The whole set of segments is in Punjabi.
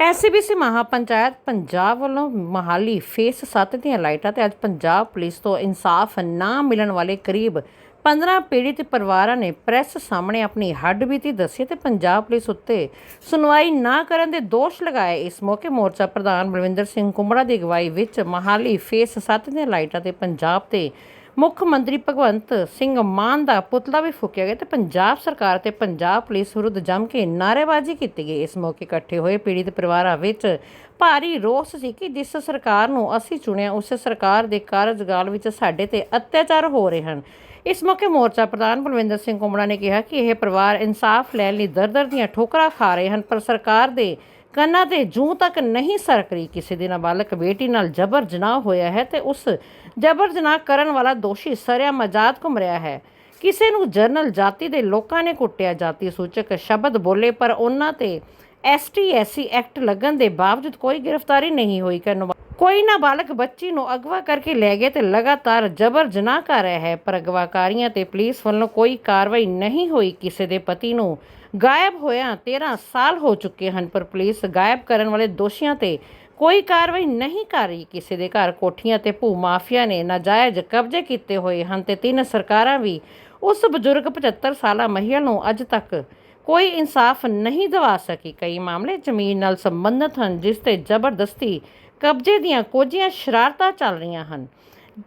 ਐਸਸੀਬੀਸੀ ਮਹਾਪੰਚਾਇਤ ਪੰਜਾਬ ਵੱਲੋਂ ਮਹਾਲੀ ਫੇਸ 7 ਦੀਆਂ ਲਾਈਟਾਂ ਤੇ ਅੱਜ ਪੰਜਾਬ ਪੁਲਿਸ ਤੋਂ ਇਨਸਾਫ ਨਾ ਮਿਲਣ ਵਾਲੇ ਕਰੀਬ 15 ਪੀੜਿਤ ਪਰਿਵਾਰਾਂ ਨੇ ਪ੍ਰੈਸ ਸਾਹਮਣੇ ਆਪਣੀ ਹੱਡਬੀਤੀ ਦੱਸੀ ਤੇ ਪੰਜਾਬ ਪੁਲਿਸ ਉੱਤੇ ਸੁਣਵਾਈ ਨਾ ਕਰਨ ਦੇ ਦੋਸ਼ ਲਗਾਏ। ਇਸ ਮੌਕੇ ਮੋਰਚਾ ਪ੍ਰਧਾਨ ਬਲਵਿੰਦਰ ਸਿੰਘ ਕੁੰਬੜਾ ਦੀ ਅਗਵਾਈ ਵਿੱਚ ਮਹਾਲੀ ਫੇਸ 7 ਦੀਆਂ ਲਾਈਟਾਂ ਤੇ ਪੰਜਾਬ ਤੇ ਮੁੱਖ ਮੰਤਰੀ ਭਗਵੰਤ ਸਿੰਘ ਮਾਨ ਦਾ ਪੁਤਲਾ ਵੀ ਫੂਕਿਆ ਗਿਆ ਤੇ ਪੰਜਾਬ ਸਰਕਾਰ ਤੇ ਪੰਜਾਬ ਪੁਲਿਸ ਵਿਰੁੱਧ ਜੰਮ ਕੇ ਨਾਅਰੇਬਾਜ਼ੀ ਕੀਤੀ ਗਈ। ਇਸ ਮੌਕੇ ਇਕੱਠੇ ਹੋਏ ਪੀੜਿਤ ਪਰਿਵਾਰਾਂ ਵਿੱਚ ਭਾਰੀ ਰੋਸ ਸੀ ਕਿ ਜਿਸ ਸਰਕਾਰ ਨੂੰ ਅਸੀਂ ਚੁਣਿਆ, ਉਸ ਸਰਕਾਰ ਦੇ ਕਾਰਜਕਾਲ ਵਿੱਚ ਸਾਡੇ ਤੇ ਅਤਿਆਚਾਰ ਹੋ ਰਹੇ ਹਨ। ਇਸ ਮੌਕੇ ਮੋਰਚਾ ਪ੍ਰਧਾਨ ਬਲਵਿੰਦਰ ਸਿੰਘ ਕੁੰਬੜਾ ਨੇ ਕਿਹਾ ਕਿ ਇਹ ਪਰਿਵਾਰ ਇਨਸਾਫ ਲੈਣ ਲਈ ਦਰ-ਦਰ ਦੀਆਂ ਠੋਕਰਾਂ ਖਾ ਰਹੇ ਹਨ, ਪਰ ਸਰਕਾਰ ਦੇ ਕੰਨਾਂ ਤੇ ਜੂੰ ਤੱਕ ਨਹੀਂ ਸਰਕ ਰਹੀ। ਕਿਸੇ ਦੀ ਨਾਬਾਲਗ ਬੇਟੀ ਨਾਲ ਜਬਰ ਜਨਾਹ ਹੋਇਆ ਹੈ ਤੇ ਉਸ ਜਬਰ ਜਨਾਹ ਕਰਨ ਵਾਲਾ ਦੋਸ਼ੀ ਸਰਿਆ ਮਜਾਦ ਘੁੰਮ ਰਿਹਾ ਹੈ। ਕਿਸੇ ਨੂੰ ਜਰਨਲ ਜਾਤੀ ਦੇ ਲੋਕਾਂ ਨੇ ਕੁੱਟਿਆ। ਜਾਤੀ ਸੂਚਕ ਸ਼ਬਦ ਬੋਲੇ, ਪਰ ਉਹਨਾਂ ਤੇ ਐਸਟੀ ਐਸਸੀ ਐਕਟ ਲੱਗਣ ਦੇ ਬਾਵਜੂਦ ਕੋਈ ਗ੍ਰਿਫਤਾਰੀ ਨਹੀਂ ਹੋਈ। ਕਿ ਕੋਈ ਨਾਬਾਲਗ ਬੱਚੀ ਨੂੰ ਅਗਵਾ ਕਰਕੇ ਲੈ ਗਏ ਤੇ ਲਗਾਤਾਰ ਜਬਰ ਜਨਾਹ ਕਰ ਰਿਹਾ ਹੈ, ਪਰ ਅਗਵਾਕਾਰੀਆਂ ਤੇ ਪੁਲਿਸ ਵੱਲੋਂ ਕੋਈ ਕਾਰਵਾਈ ਨਹੀਂ ਹੋਈ। ਕਿਸੇ ਦੇ ਪਤੀ ਨੂੰ ਗਾਇਬ ਹੋਇਆ 13 ਸਾਲ ਹੋ ਚੁੱਕੇ ਹਨ, ਪਰ ਪੁਲਿਸ ਗਾਇਬ ਕਰਨ ਵਾਲੇ ਦੋਸ਼ੀਆਂ ਤੇ ਕੋਈ ਕਾਰਵਾਈ ਨਹੀਂ ਕਰ ਰਹੀ। ਕਿਸੇ ਦੇ ਘਰ ਕੋਠੀਆਂ ਤੇ ਭੂ ਮਾਫੀਆ ਨੇ ਨਾਜਾਇਜ਼ ਕਬਜ਼ੇ ਕੀਤੇ ਹੋਏ ਹਨ ਤੇ ਤਿੰਨ ਸਰਕਾਰਾਂ ਵੀ ਉਸ ਬਜ਼ੁਰਗ 75 ਸਾਲਾ ਮਹਿਲਾ ਨੂੰ ਅੱਜ ਤੱਕ ਕੋਈ ਇਨਸਾਫ ਨਹੀਂ ਦਿਵਾ ਸਕੀ। ਕਈ ਮਾਮਲੇ ਜ਼ਮੀਨ ਨਾਲ ਸੰਬੰਧਿਤ ਹਨ, ਜਿਸ ਤੇ ਜ਼ਬਰਦਸਤੀ ਕਬਜ਼ੇ ਦੀਆਂ ਕੋਝੀਆਂ ਸ਼ਰਾਰਤਾਂ ਚੱਲ ਰਹੀਆਂ ਹਨ।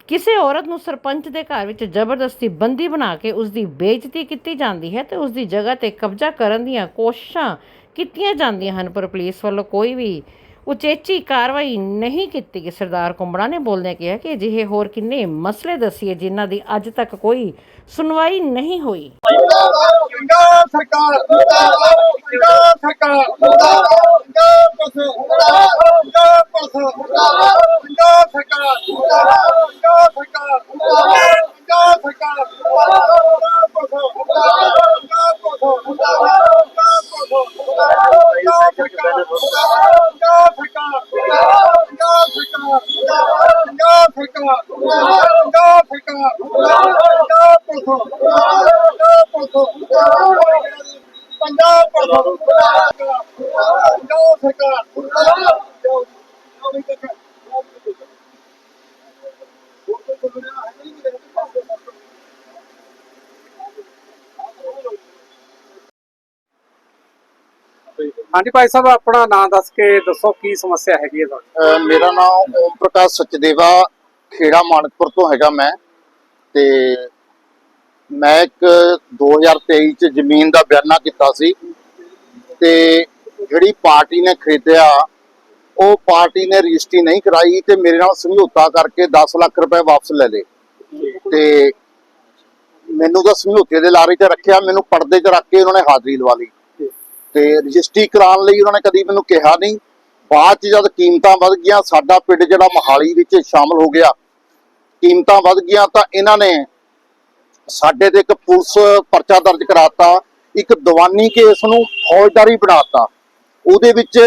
ਕਿਸੇ ਔਰਤ ਨੂੰ ਸਰਪੰਚ ਦੇ ਘਰ ਵਿੱਚ ਜ਼ਬਰਦਸਤੀ ਬੰਦੀ ਬਣਾ ਕੇ ਉਸ ਦੀ ਬੇਇੱਜ਼ਤੀ ਕੀਤੀ ਜਾਂਦੀ ਹੈ ਤੇ ਉਸ ਦੀ ਜਗ੍ਹਾ ਤੇ ਕਬਜ਼ਾ ਕਰਨ ਦੀਆਂ ਕੋਸ਼ਿਸ਼ਾਂ ਕੀਤੀਆਂ ਜਾਂਦੀਆਂ ਹਨ, ਪਰ ਪੁਲਿਸ ਵੱਲੋਂ ਕੋਈ ਵੀ ਉਚੇਚੀ ਕਾਰਵਾਈ ਨਹੀਂ ਕੀਤੀ ਗਈ। ਸਰਦਾਰ ਕੁੰਬੜਾ ਨੇ ਬੋਲਦਿਆਂ ਕਿਹਾ ਕਿ ਅਜਿਹੇ ਹੋਰ ਕਿੰਨੇ ਮਸਲੇ ਦੱਸੀਏ ਜਿਨ੍ਹਾਂ ਦੀ ਅੱਜ ਤੱਕ ਕੋਈ ਸੁਣਵਾਈ ਨਹੀਂ ਹੋਈ। ਸਰਕਾਰ ਸਰਕਾਰ ਸਰਕਾਰ ਸਰਕਾਰ ਪੰਜਾਬ ਸਰਕਾਰ Punjab police Punjab police Punjab police Punjab ਸਰਕਾਰ ਪੰਜਾਬ ਸਰਕਾਰ ਪੰਜਾਬ ਸਰਕਾਰ ਪੰਜਾਬ ਸਰਕਾਰ ਪੰਜਾਬ ਸਰਕਾਰ Punjab police Punjab police Punjab police Punjab ਸਰਕਾਰ ਹਾਂਜੀ ਭਾਈ ਸਾਹਿਬ, ਆਪਣਾ ਨਾਮ ਦੱਸ ਕੇ ਦੱਸੋ ਕੀ ਸਮੱਸਿਆ ਹੈਗੀ ਹੈ ਤੁਹਾਡੀ? ਮੇਰਾ ਨਾਮ ਓਮ ਪ੍ਰਕਾਸ਼ ਸਚਦੇਵਾ ਖੇੜਾ ਮਾਨਕਪੁਰ ਤੋਂ ਹੈਗਾ ਮੈਂ ਤੇ ਮੈਂ ਇੱਕ 2023 ਚ ਜ਼ਮੀਨ ਦਾ ਬਿਆਨਾ ਕੀਤਾ ਸੀ ਤੇ ਜਿਹੜੀ ਪਾਰਟੀ ਨੇ ਖਰੀਦਿਆ ਉਹ ਪਾਰਟੀ ਨੇ ਰਜਿਸਟਰੀ ਨਹੀਂ ਕਰਾਈ ਤੇ ਮੇਰੇ ਨਾਲ ਸਮਝੌਤਾ ਕਰਕੇ 10 ਲੱਖ ਰੁਪਏ ਵਾਪਸ ਲੈ ਲਏ। ਤੇ ਮੈਨੂੰ ਤਾਂ ਸਮਝੌਤੇ ਦੇ ਲਾਰੇ 'ਚ ਰੱਖਿਆ, ਮੈਨੂੰ ਪਰਦੇ 'ਚ ਰੱਖ ਕੇ ਉਹਨਾਂ ਨੇ ਹਾਜ਼ਰੀ ਲਵਾ ਲਈ। ਤੇ ਰਜਿਸਟਰੀ ਕਰਾਉਣ ਲਈ ਉਹਨਾਂ ਨੇ ਕਦੀ ਮੈਨੂੰ ਕਿਹਾ ਨਹੀਂ। ਬਾਅਦ 'ਚ ਜਦ ਕੀਮਤਾਂ ਵੱਧ ਗਈਆਂ, ਸਾਡਾ ਪਿੰਡ ਜਿਹੜਾ ਮਹਾਲੀ ਵਿੱਚ ਸ਼ਾਮਲ ਹੋ ਗਿਆ, ਕੀਮਤਾਂ ਵੱਧ ਗਈਆਂ ਤਾਂ ਇਹਨਾਂ ਨੇ ਸਾਡੇ ਤੇ ਇੱਕ ਪੁਲਿਸ ਪਰਚਾ ਦਰਜ ਕਰਾਤਾ, ਇੱਕ ਦੀਵਾਨੀ ਕੇਸ ਨੂੰ ਫੌਜਦਾਰੀ ਬਣਾਤਾ ਉਹਦੇ ਵਿੱਚ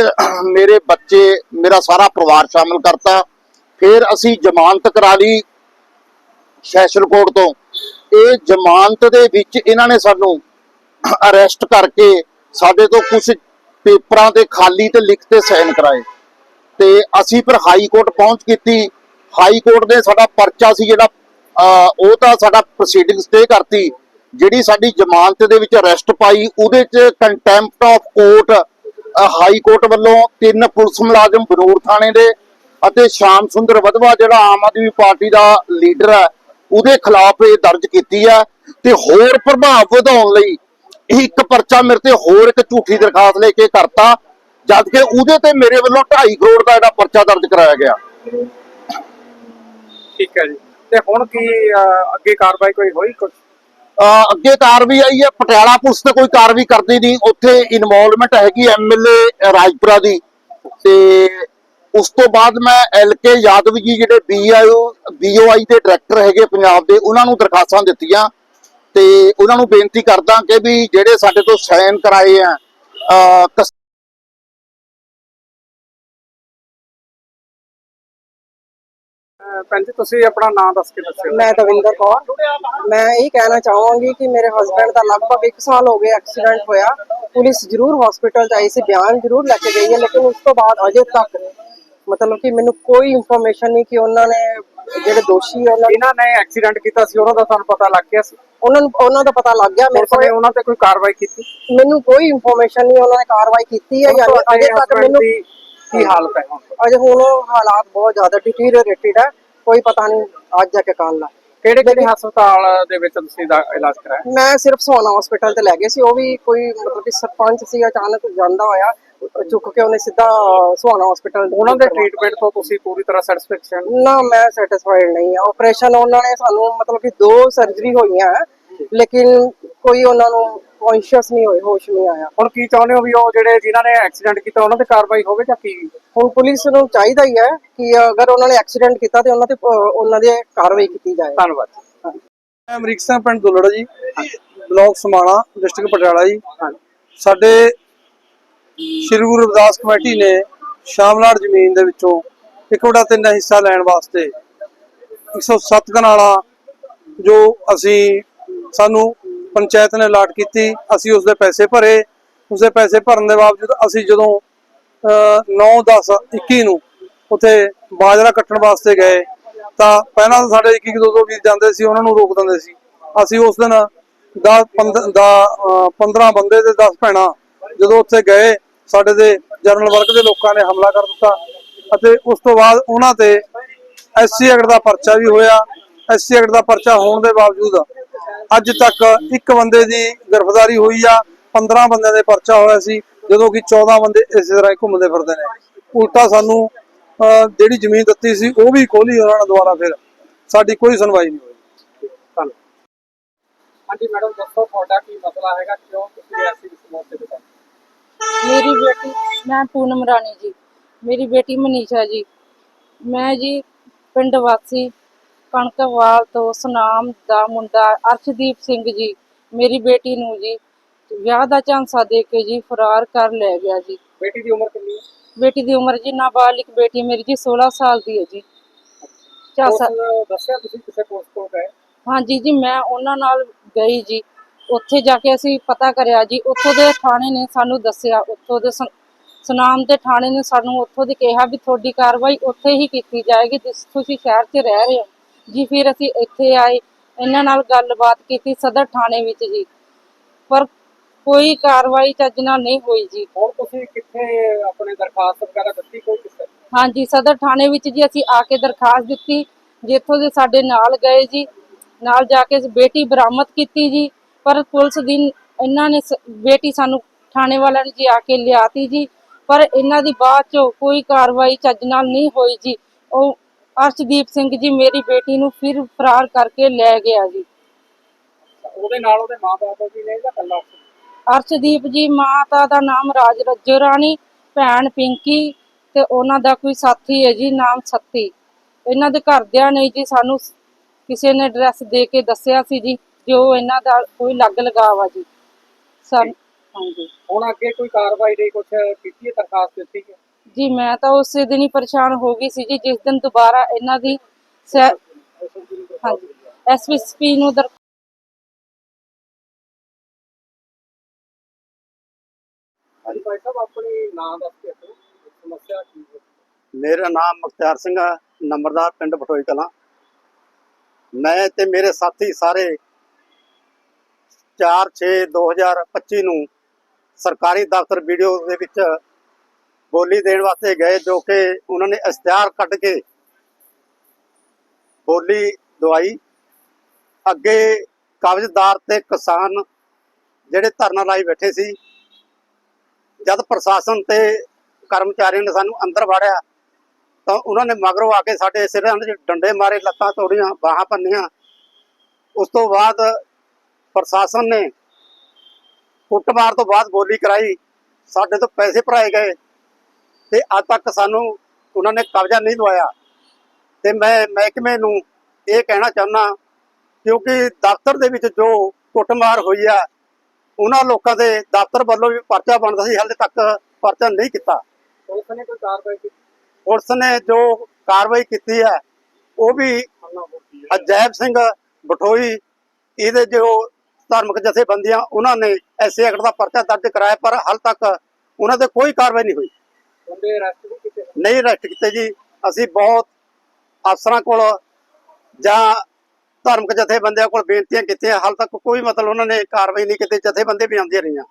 ਮੇਰੇ ਬੱਚੇ, ਮੇਰਾ ਸਾਰਾ ਪਰਿਵਾਰ ਸ਼ਾਮਲ ਕਰਤਾ। ਫਿਰ ਅਸੀਂ ਜ਼ਮਾਨਤ ਕਰਾ ਲਈ ਸੈਸ਼ਨ ਕੋਰਟ ਤੋਂ। ਇਹ ਜ਼ਮਾਨਤ ਦੇ ਵਿੱਚ ਇਹਨਾਂ ਨੇ ਸਾਨੂੰ ਅਰੈਸਟ ਕਰਕੇ ਸਾਡੇ ਤੋਂ ਕੁਝ ਪੇਪਰਾਂ ਤੇ ਖਾਲੀ ਤੇ ਲਿਖ ਤੇ ਸਾਈਨ ਕਰਾਏ। ਤੇ ਅਸੀਂ ਫਿਰ ਹਾਈ ਕੋਰਟ ਪਹੁੰਚ ਕੀਤੀ। ਹਾਈ ਕੋਰਟ ਨੇ ਸਾਡਾ ਪਰਚਾ ਸੀ ਜਿਹੜਾ ਉਹ ਤਾਂ ਸਾਡਾ ਪ੍ਰੋਸੀਡਿੰਗ ਸਟੇ ਕਰਤੀ। ਜਿਹੜੀ ਸਾਡੀ ਜ਼ਮਾਨਤ ਦੇ ਵਿੱਚ ਅਰੈਸਟ ਪਾਈ, ਉਹਦੇ ਚ contempt of court high court ਵੱਲੋਂ ਤਿੰਨ ਪੁਲਿਸ ਮੁਲਾਜ਼ਮ ਬਨੂਰ ਥਾਣੇ ਦੇ ਅਤੇ ਸ਼ਾਮ ਸੁੰਦਰ ਵਧਵਾ ਜਿਹੜਾ ਆਮ ਆਦਮੀ ਪਾਰਟੀ ਦਾ ਲੀਡਰ ਹੈ ਉਹਦੇ ਖਿਲਾਫ ਇਹ ਦਰਜ ਕੀਤੀ ਹੈ ਤੇ ਹੋਰ ਪ੍ਰਭਾਵ ਵਧਾਉਣ ਲਈ ਇੱਕ ਪਰਚਾ ਮੇਰੇ ਤੇ ਹੋਰ ਇੱਕ ਝੂਠੀ ਦਰਖਾਸਤ ਲੈ ਕੇ ਕਰਤਾ ਜਦ ਕਿ ਉਹਦੇ ਤੇ ਮੇਰੇ ਵੱਲੋਂ 2.5 ਕਰੋੜ ਦਾ ਜਿਹੜਾ ਪਰਚਾ ਦਰਜ ਕਰਾਇਆ ਗਿਆ। ਠੀਕ ਹੈ ਜੀ। ਤੇ ਹੁਣ ਕੀ ਅਹ, ਅੱਗੇ ਕਾਰਵਾਈ ਕੋਈ ਹੋਈ ਕੁਝ ਅੱਗੇ ਕਾਰਵਾਈ ਆਈ ਹੈ, ਪਟਿਆਲਾ ਪੁਲਿਸ ਤੇ ਕੋਈ ਕਾਰਵਾਈ ਕਰਦੀ ਨਹੀਂ। ਉੱਥੇ ਇਨਵੋਲਵਮੈਂਟ ਹੈਗੀ ਐਮਐਲਏ ਰਾਜਪੁਰਾ ਦੀ। ਤੇ ਉਸ ਤੋਂ ਬਾਅਦ ਮੈਂ ਐਲਕੇ ਯਾਦਵ ਜੀ ਜਿਹੜੇ ਬੀਆਈਓ ਬੀਓਆਈ ਦੇ ਡਾਇਰੈਕਟਰ ਹੈਗੇ ਪੰਜਾਬ ਦੇ, ਉਹਨਾਂ ਨੂੰ ਦਰਖਾਸਤਾਂ ਦਿੱਤੀਆਂ। ਤੇ ਉਹਨਾਂ ਨੂੰ ਬੇਨਤੀ ਕਰਦਾ ਕਿ ਵੀ ਜਿਹੜੇ ਸਾਡੇ ਤੋਂ ਸਾਈਨ ਕਰਾਏ ਆ ਭੈਣ ਜੀ ਤੁਸੀਂ ਆਪਣਾ ਨਾਮ ਦੱਸ ਕੇ ਦੱਸਿਓ। ਮੈਂ ਦਵਿੰਦਰ ਕੌਰ। ਮੈਂ ਇਹ ਕਹਿਣਾ ਚਾਹਾਂਗੀ ਕਿ ਮੇਰੇ ਹਸਬੰਡ ਦਾ ਲਗਭਗ 1 ਸਾਲ ਹੋ ਗਏ ਐਕਸੀਡੈਂਟ ਹੋਇਆ। ਪੁਲਿਸ ਜ਼ਰੂਰ ਹਸਪੀਟਲ ਚ ਆਈ ਸੀ ਬਿਆਨ ਜ਼ਰੂਰ ਲੈ ਕੇ ਗਈ ਹੈ ਲੇਕਿਨ ਉਸ ਤੋਂ ਬਾਅਦ ਅਜੇ ਤੱਕ ਮਤਲਬ ਕਿ ਮੈਨੂੰ ਕੋਈ ਇਨਫੋਰਮੇਸ਼ਨ ਨਹੀਂ ਕਿ ਉਹਨਾਂ ਨੇ ਜਿਹੜੇ ਦੋਸ਼ੀ ਉਹਨਾਂ ਜਿਨ੍ਹਾਂ ਨੇ ਐਕਸੀਡੈਂਟ ਕੀਤਾ ਸੀ ਉਹਨਾਂ ਦਾ ਤੁਹਾਨੂੰ ਪਤਾ ਲੱਗ ਗਿਆ ਸੀ? ਉਹਨਾਂ ਨੂੰ ਉਹਨਾਂ ਦਾ ਪਤਾ ਲੱਗ ਗਿਆ ਮੇਰੇ ਕੋਲ। ਉਹਨਾਂ ਤੇ ਕੋਈ ਕਾਰਵਾਈ ਕੀਤੀ? ਮੈਨੂੰ ਕੋਈ ਇਨਫੋਰਮੇਸ਼ਨ ਨਹੀਂ ਉਹਨਾਂ ਨੇ ਕਾਰਵਾਈ ਕੀਤੀ ਹੈ ਤੁਹਾਡੇ ਅਜੇ ਤੱਕ ਮੈਨੂੰ ਕੀ ਹਾਲਤ ਹੈ ਹੁਣ? ਅਜੇ ਹੁਣ ਹਾਲਾਤ ਬਹੁਤ ਜ਼ਿਆਦਾ ਡਿਟੀਰੀਓਰੇਟਿਡ ਹੈ। ਕੋਈ ਪਤਾ ਨਹੀਂ ਅੱਜ ਜਾ ਕੇ ਕੱਲ ਹੈ ਕਿਹੜੇ ਕਿਹੜੇ ਹਸਪਤਾਲ ਦੇ ਵਿੱਚ ਤੁਸੀਂ ਦਾ ਇਲਾਜ ਕਰਾਇਆ? ਮੈਂ ਸਿਰਫ ਸੋਨਾ ਹਸਪੀਟਲ ਤੇ ਲੈ ਗਏ ਸੀ। ਉਹ ਵੀ ਕੋਈ ਮਤਲਬ ਕਿ ਸਰਪੰਚ ਸੀ ਅਚਾਨਕ ਜਾਂਦਾ ਹੋਇਆ ਚੁੱਕ ਕੇ ਉਹਨੇ ਸਿੱਧਾ ਸੋਨਾ ਹਸਪੀਟਲ ਉਹਨਾਂ ਦੇ ਟ੍ਰੀਟਮੈਂਟ ਤੋਂ ਤੁਸੀਂ ਪੂਰੀ ਤਰ੍ਹਾਂ ਸੈਟੀਸਫੈਕਸ਼ਨ ਨਾ ਮੈਂ ਸੈਟੀਸਫਾਈਡ ਨਹੀਂ ਆ ਆਪਰੇਸ਼ਨ ਉਹਨਾਂ ਨੇ ਸਾਨੂੰ ਮਤਲਬ ਕਿ ਦੋ ਸਰਜਰੀ ਹੋਈਆਂ ਲੇਕਿਨ ਕੋਈ ਉਹਨਾਂ ਨੂੰ ਕੌਨਸ਼ੀਅਸ ਨਹੀਂ ਹੋਏ ਹੋਸ਼ ਨਹੀਂ ਆਇਆ। ਹੁਣ ਕੀ ਚਾਹੁੰਦੇ ਹੋ ਵੀ ਉਹ ਜਿਹੜੇ ਜਿਨ੍ਹਾਂ ਨੇ ਐਕਸੀਡੈਂਟ ਕੀਤਾ ਉਹਨਾਂ ਤੇ ਕਾਰਵਾਈ ਹੋਵੇ ਜਾਂ ਕੀ? ਹੁਣ ਪੁਲਿਸ ਨੂੰ ਚਾਹੀਦਾ ਹੀ ਹੈ ਕਿ ਅਗਰ ਉਹਨਾਂ ਨੇ ਐਕਸੀਡੈਂਟ ਕੀਤਾ ਤੇ ਉਹਨਾਂ ਤੇ ਉਹਨਾਂ ਦੀ ਕਾਰਵਾਈ ਕੀਤੀ ਜਾਏ। ਧੰਨਵਾਦ। ਮੈਂ ਅਮਰੀਕ ਸਿੰਘ ਪਿੰਡ ਦੁੱਲੜ ਜੀ ਬਲਾਕ ਸਮਾਣਾ ਡਿਸਟ੍ਰਿਕਟ ਪਟਿਆਲਾ ਜੀ। ਸਾਡੇ ਸ਼੍ਰੀ ਗੁਰੂ ਰਵਿਦਾਸ ਕਮੇਟੀ ਨੇ ਸ਼ਾਮਲਾੜ ਜ਼ਮੀਨ ਦੇ ਵਿੱਚੋਂ ਇੱਕ ਵੜਾ ਤਿੰਨ ਹਿੱਸਾ ਲੈਣ ਵਾਸਤੇ 107 ਕਨਾਲਾਂ ਜੋ ਅਸੀਂ ਸਾਨੂੰ ਪੰਚਾਇਤ ਨੇ ਅਲਾਟ ਕੀਤੀ, ਅਸੀਂ ਉਸ ਦੇ ਪੈਸੇ ਭਰੇ। ਉਸ ਦੇ ਪੈਸੇ ਭਰਨ ਦੇ ਬਾਵਜੂਦ ਅਸੀਂ ਜਦੋਂ 9 10 21 ਨੂੰ ਉੱਥੇ ਬਾਜਰਾ ਕੱਟਣ ਵਾਸਤੇ ਗਏ, ਤਾਂ ਪਹਿਲਾਂ ਤਾਂ ਸਾਡੇ ਇੱਕ ਇੱਕ ਦੋ ਦੋ ਵੀਰ ਜਾਂਦੇ ਸੀ, ਉਹਨਾਂ ਨੂੰ ਰੋਕ ਦਿੰਦੇ ਸੀ। ਅਸੀਂ ਉਸ ਦਿਨ 10 15 ਬੰਦੇ ਤੇ 10 ਭੈਣਾਂ ਜਦੋਂ ਉੱਥੇ ਗਏ, ਸਾਡੇ ਦੇ ਜਰਨਲ ਵਰਗ ਦੇ ਲੋਕਾਂ ਨੇ ਹਮਲਾ ਕਰ ਦਿੱਤਾ ਅਤੇ ਉਸ ਤੋਂ ਬਾਅਦ ਉਹਨਾਂ ਤੇ ਐਸਸੀ ਐਕਟ ਦਾ ਪਰਚਾ ਵੀ ਹੋਇਆ। ਐਸਸੀ ਐਕਟ ਦਾ ਪਰਚਾ ਹੋਣ ਦੇ ਬਾਵਜੂਦ ਅੱਜ ਤੱਕ ਇੱਕ ਬੰਦੇ ਦੀ ਗ੍ਰਿਫਤਾਰੀ ਹੋਈ ਆ 15 ਬੰਦਿਆਂ ਦੇ ਪਰਚਾ ਹੋਇਆ ਸੀ ਜਦੋਂ ਕਿ 14 ਬੰਦੇ ਇਸੇ ਤਰ੍ਹਾਂ ਹੀ ਘੁੰਮਦੇ ਫਿਰਦੇ ਨੇ। ਉਲਟਾ ਸਾਨੂੰ ਜਿਹੜੀ ਜ਼ਮੀਨ ਦਿੱਤੀ ਸੀ ਉਹ ਵੀ ਖੋਲੀ ਉਹਨਾਂ ਨੇ ਦੁਬਾਰਾ ਫਿਰ। ਸਾਡੀ ਕੋਈ ਸੁਣਵਾਈ ਨਹੀਂ ਹੋਈ। ਧੰਨਵਾਦ। ਹਾਂਜੀ ਮੈਡਮ ਦੱਸੋ ਤੁਹਾਡਾ ਕੀ ਮਸਲਾ ਹੈਗਾ? ਕਿਉਂ ਤੁਸੀਂ ਐਸੀ ਇਸ ਮੌਕੇ ਤੇ ਪਹੁੰਚੇ ਮੇਰੀ ਬੇਟੀ ਮੈਂ ਪੂਨਮ ਰਾਣੀ ਜੀ। ਮੇਰੀ ਬੇਟੀ ਮਨੀਸ਼ਾ ਜੀ। ਮੈਂ ਜੀ ਪਿੰਡ ਵਾਸੀ ਕਣਕਵਾਲ ਤੋਂ ਸੁਨਾਮ ਦਾ ਮੁੰਡਾ ਅਰਸ਼ਦੀਪ ਸਿੰਘ ਜੀ ਮੇਰੀ ਬੇਟੀ ਨੂੰ ਜੀ ਵਿਆਹ ਦਾ ਝਾਂਸਾ ਦੇ ਕੇ ਜੀ ਫਰਾਰ ਕਰ ਲੈ ਗਿਆ ਜੀ। ਬੇਟੀ ਦੀ ਉਮਰ ਕਿੰਨੀ ਹੈ? ਬੇਟੀ ਦੀ ਉਮਰ ਜੀ ਨਾਬਾਲਿਗ ਬੇਟੀ ਮੇਰੀ ਜੀ 16 ਸਾਲ ਦੀ ਹੈ ਜੀ। ਝਾਂਸਾ ਦੱਸਿਆ ਤੁਸੀਂ ਕਿਸੇ ਪੋਸਟ ਤੋਂ ਗਏ? ਹਾਂਜੀ ਜੀ ਮੈਂ ਉਹਨਾਂ ਨਾਲ ਗਈ ਜੀ। ਉੱਥੇ ਜਾ ਕੇ ਅਸੀਂ ਪਤਾ ਕਰਿਆ ਜੀ ਉੱਥੋਂ ਦੇ ਥਾਣੇ ਨੇ ਸਾਨੂੰ ਦੱਸਿਆ ਉੱਥੋਂ ਦੇ ਸੁਨਾਮ ਦੇ ਥਾਣੇ ਨੇ ਸਾਨੂੰ ਉੱਥੋਂ ਦੀ ਕਿਹਾ ਵੀ ਤੁਹਾਡੀ ਕਾਰਵਾਈ ਉੱਥੇ ਹੀ ਕੀਤੀ ਜਾਏਗੀ ਜਿਸ ਤੁਸੀਂ ਸ਼ਹਿਰ 'ਚ ਰਹਿ ਰਹੇ ਹੋ। ਜੀ ਫਿਰ ਅਸੀਂ ਇੱਥੇ ਆਏ ਇਹਨਾਂ ਨਾਲ ਗੱਲਬਾਤ ਕੀਤੀ ਸਦਰ ਥਾਣੇ ਵਿੱਚ ਜੀ। ਪਰ ਕੋਈ ਕਾਰਵਾਈ ਚੱਜ ਨਾਲ ਨਹੀਂ ਹੋਈ ਜੀ। ਹੁਣ ਤੁਸੀਂ ਕਿੱਥੇ ਆਪਣੇ ਦਰਖਾਸਤ ਵਗੈਰਾ ਦਿੱਤੀ ਕੋਈ ਕਿਸੇ ਹਾਂਜੀ ਸਦਰ ਥਾਣੇ ਵਿੱਚ ਜੀ ਅਸੀਂ ਆ ਕੇ ਦਰਖਾਸਤ ਦਿੱਤੀ ਜਿੱਥੋਂ ਦੇ ਸਾਡੇ ਨਾਲ ਗਏ ਜੀ। ਨਾਲ ਜਾ ਕੇ ਬੇਟੀ ਬਰਾਮਦ ਕੀਤੀ ਜੀ ਪਰ ਪੁਲਿਸ ਦੀ ਇਹਨਾਂ ਨੇ ਸ- ਬੇਟੀ ਸਾਨੂੰ ਥਾਣੇ ਵਾਲਿਆਂ ਨੇ ਜੀ ਆ ਕੇ ਲਿਆਤੀ ਜੀ। ਪਰ ਇਹਨਾਂ ਦੀ ਬਾਅਦ ਚੋਂ ਕੋਈ ਕਾਰਵਾਈ ਚੱਜ ਨਾਲ ਨਹੀਂ ਹੋਈ ਜੀ। ਉਹ ਅਰਸ਼ਦੀਪ ਸਿੰਘ ਜੀ ਮੇਰੀ ਬੇਟੀ ਨੂੰ ਫਿਰ ਫਰਾਰ ਕਰਕੇ ਲੈ ਗਿਆ ਜੀ। ਉਹਦੇ ਨਾਲ ਉਹਦੇ ਮਾਪੇ ਵੀ ਨੇ ਜਾਂ ਕੱਲਾ? ਅਰਸ਼ਦੀਪ ਜੀ ਮਾਤਾ ਦਾ ਨਾਮ ਰਾਜ ਰੱਜੋ ਰਾਣੀ ਭੈਣ ਪਿੰਕੀ ਤੇ ਉਹਨਾਂ ਦਾ ਕੋਈ ਸਾਥੀ ਹੈ ਜੀ ਨਾਮ ਸੱਤੀ। ਇਹਨਾਂ ਦੇ ਘਰਦਿਆਂ ਨੇ ਜੀ ਸਾਨੂੰ ਕਿਸੇ ਨੇ ਐਡਰੈਸ ਦੇ ਕੇ ਦੱਸਿਆ ਸੀ ਜੀ ਜੋ ਇਹਨਾਂ ਦਾ ਕੋਈ ਲੱਗ ਲਗਾਵਾ ਜੀ। ਸਨ ਹਾਂਜੀ ਹੁਣ ਅੱਗੇ ਕੋਈ ਕਾਰਵਾਈ ਨਹੀਂ ਕੁਛ ਕੀਤੀ ਹੈ ਦਰਖਾਸਤ ਦਿੱਤੀ ਹੈ? ਜੀ ਮੈਂ ਤਾਂ ਉਸੇ ਦਿਨ ਹੀ ਪਰੇਸ਼ਾਨ ਹੋ ਗਈ ਸੀ ਜੀ ਜਿਸ ਦਿਨ ਦੁਬਾਰਾ ਇਹਨਾਂ ਦੀ ਹਾਂਜੀ ਐਸਪੀਸਪੀ ਨੂੰ ਦਰ ਹਾਂਜੀ ਭਾਈ ਸਾਹਿਬ ਆਪਣੀ ਨਾਂ ਦੱਸ ਕੇ ਆਪਣੀ ਸਮੱਸਿਆ ਕੀ ਹੈ? ਮੇਰਾ ਨਾਮ ਮੁਖਤਿਆਰ ਸਿੰਘ ਆ ਨੰਬਰਦਾਰ ਪਿੰਡ ਬਟੋਈ ਕਲਾਂ। ਮੈਂ ਤੇ ਮੇਰੇ ਸਾਥੀ ਸਾਰੇ 4/6/2025 ਨੂੰ ਸਰਕਾਰੀ ਦਫ਼ਤਰ ਵੀਡੀਓ ਦੇ ਵਿੱਚ ਬੋਲੀ ਦੇਣ ਵਾਸਤੇ ਗਏ ਜੋ ਕਿ ਉਹਨਾਂ ਨੇ ਇਸ਼ਤਿਹਾਰ ਕੱਢ ਕੇ ਬੋਲੀ ਦਵਾਈ। ਅੱਗੇ ਕਬਜ਼ਦਾਰ ਤੇ ਕਿਸਾਨ ਜਿਹੜੇ ਧਰਨਾ ਲਾਈ ਬੈਠੇ ਸੀ, ਜਦ ਪ੍ਰਸ਼ਾਸਨ ਤੇ ਕਰਮਚਾਰੀਆਂ ਨੇ ਸਾਨੂੰ ਅੰਦਰ ਵਾੜਿਆ, ਤਾਂ ਉਹਨਾਂ ਨੇ ਮਗਰੋਂ ਆ ਕੇ ਸਾਡੇ ਸਿਰਾਂ ਦੇ ਡੰਡੇ ਮਾਰੇ, ਲੱਤਾਂ ਤੋੜੀਆਂ, ਬਾਹਾਂ ਭੰਨੀਆਂ ਉਸ ਤੋਂ ਬਾਅਦ ਪ੍ਰਸ਼ਾਸਨ ਨੇ ਕੁੱਟਮਾਰ ਤੋਂ ਬਾਅਦ ਗੋਲੀ ਕਰਾਈ। ਸਾਡੇ ਤੋਂ ਪੈਸੇ ਭਰਾਏ ਗਏ। ਤੇ ਅੱਜ ਤੱਕ ਸਾਨੂੰ ਉਹਨਾਂ ਨੇ ਕਬਜ਼ਾ ਨਹੀਂ ਦਵਾਇਆ। ਤੇ ਮੈਂ ਮਹਿਕਮੇ ਨੂੰ ਇਹ ਕਹਿਣਾ ਚਾਹੁੰਦਾ ਕਿਉਂਕਿ ਦਫ਼ਤਰ ਦੇ ਵਿੱਚ ਜੋ ਕੁੱਟਮਾਰ ਹੋਈ ਆ ਉਹਨਾਂ ਲੋਕਾਂ ਦੇ ਦਫ਼ਤਰ ਵੱਲੋਂ ਵੀ ਪਰਚਾ ਬਣਦਾ ਸੀ ਹਾਲੇ ਤੱਕ ਪਰਚਾ ਨਹੀਂ ਕੀਤਾ। ਪੁਲਿਸ ਨੇ ਕੋਈ ਕਾਰਵਾਈ ਕੀਤੀ? ਪੁਲਿਸ ਨੇ ਜੋ ਕਾਰਵਾਈ ਕੀਤੀ ਹੈ ਉਹ ਵੀ ਅਜੈਬ ਸਿੰਘ ਬਠੋਈ ਇਹਦੇ ਜੋ ਧਾਰਮਿਕ ਜਥੇਬੰਦੀਆਂ ਉਹਨਾਂ ਨੇ ਐਸੇ ਐਕਟ ਦਾ ਪਰਚਾ ਦਰਜ ਕਰਾਇਆ ਪਰ ਹਾਲ ਤੱਕ ਉਹਨਾਂ ਤੇ ਕੋਈ ਕਾਰਵਾਈ ਨਹੀਂ ਹੋਈ। ਬੰਦੇ ਅਰੈਸਟ ਨਹੀਂ ਕੀਤੇ ਨਹੀਂ ਅਰੈਸਟ ਕੀਤੇ ਜੀ। ਅਸੀਂ ਬਹੁਤ ਅਫਸਰਾਂ ਕੋਲ ਜਾਂ ਧਾਰਮਿਕ ਜਥੇਬੰਦਿਆਂ ਕੋਲ ਬੇਨਤੀਆਂ ਕੀਤੀਆਂ। ਹਾਲ ਤੱਕ ਕੋਈ ਮਤਲਬ ਉਹਨਾਂ ਨੇ ਕਾਰਵਾਈ ਨਹੀਂ ਕੀਤੀ। ਜਥੇਬੰਦੀ ਵੀ ਆਉਂਦੀਆਂ ਰਹੀਆਂ।